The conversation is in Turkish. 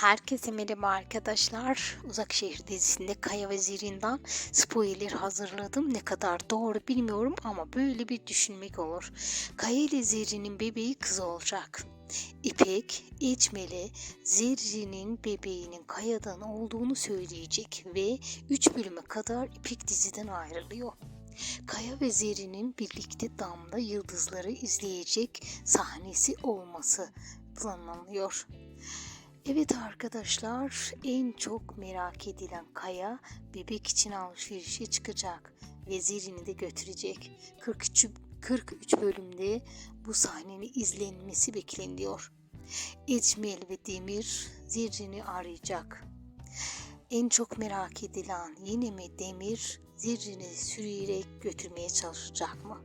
Herkese merhaba arkadaşlar. Uzak Şehir dizisinde Kaya ve Zerin'den spoiler hazırladım. Ne kadar doğru bilmiyorum ama böyle bir düşünmek olur. Kaya ile Zerin'in bebeği kız olacak. İpek, Ecmel'e Zerrin'in bebeğinin Kaya'dan olduğunu söyleyecek ve 3 bölüme kadar İpek diziden ayrılıyor. Kaya ve Zerrin'in birlikte damda yıldızları izleyecek sahnesi olması planlanıyor. Evet arkadaşlar en çok merak edilen Kaya bebek için alışverişe çıkacak ve Zerin'i de götürecek. 43, 43 bölümde bu sahnenin izlenmesi bekleniyor. Ecmel ve Demir Zerrin'i arayacak. En çok merak edilen yine mi Demir Zerrin'i sürüyerek götürmeye çalışacak mı?